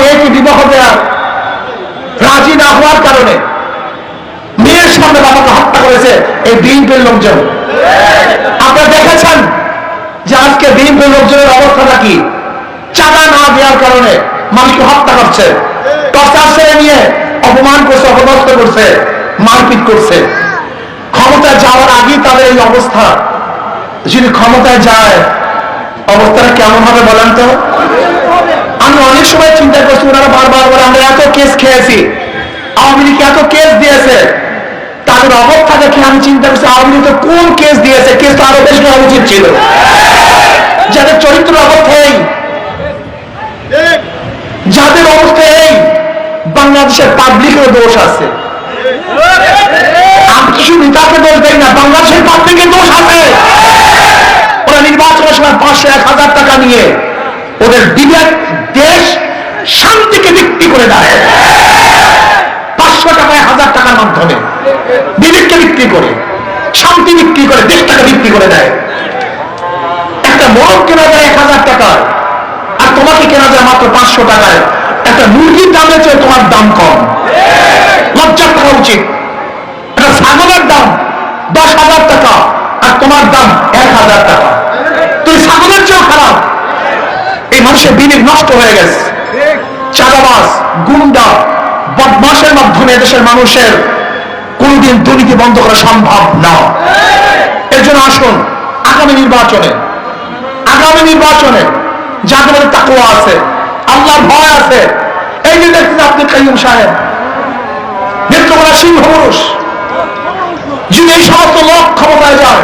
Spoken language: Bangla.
মেয়েকে বিবাহ দেওয়ার রাজি না হওয়ার কারণে মেয়ের সামনে বাবাকে হত্যা করেছে এই বিএনপির লোকজন। আপনারা দেখেছেন যে আজকে বিএনপির লোকজনের অবস্থাটা কি? চাঁদা না দেওয়ার কারণে মানুষকে হত্যা করছে, টর্চার ছেড়ে নিয়ে অপমান করছে, অপদস্থ করছে, মারপিট করছে। ক্ষমতায় যাওয়ার আগেই তাদের এই অবস্থা। যদি ক্ষমতায় যায়, অবস্থাটা কেমন হবে বলেন তো? আমি অনেক সময় চিন্তা ওনারা বারবার বলে, আমরা এত কেস খেয়েছি, আওয়ামী লীগ এত কেস দিয়েছে, তাদের অবস্থা দেখে আমি চিন্তা করছি, আওয়ামী লীগ কোন কেস দিয়েছে? কেস তো আরও বেশি হওয়া উচিত ছিল। যাদের চরিত্র অবস্থা যাদের অবস্থা এই বাংলাদেশের পাবলিকেরও দোষ আছে। কিছু নেতাকে দোষ দেই না, বাংলাদেশের পাবলিকের দোষ আছে। ওরা নির্বাচনের সময় পাঁচশো এক হাজার টাকা নিয়ে ওদের বিবেক দেশ শান্তিকে বিক্রি করে দেয় পাঁচশো টাকা এক হাজার টাকার মাধ্যমে বিবেককে বিক্রি করে, শান্তি বিক্রি করে, দেশটাকে বিক্রি করে দেয়। একটা মোরগ কেনা যায় এক হাজার টাকার আর তোমাকে কেনা যায় মাত্র পাঁচশো টাকায়। একটা মুরগির দামের চেয়ে তোমার দাম কম। লজ্জা করা উচিত। একটা ছাগলের দাম দশ হাজার টাকা, আর তোমার দাম এক হাজার টাকা। তুই ছাগলের চেয়েও খারাপ। এই মানুষের বিবেক নষ্ট হয়ে গেছে। চাঁদাবাস গুন্ডা বদমাসের মাধ্যমে দেশের মানুষের দুর্নীতি বন্ধ করা সম্ভব না। এর জন্য আসুন, আগামী নির্বাচনে আগামী নির্বাচনে যাদের মধ্যে তাকুয়া আছে, আল্লাহর ভয় আছে। এই যে দেখছেন আপনি কাইম সাহেব, নেত্রকোনা সিংহ পুরুষ যিনি এই সমস্ত লোক ক্ষমতায় যায়।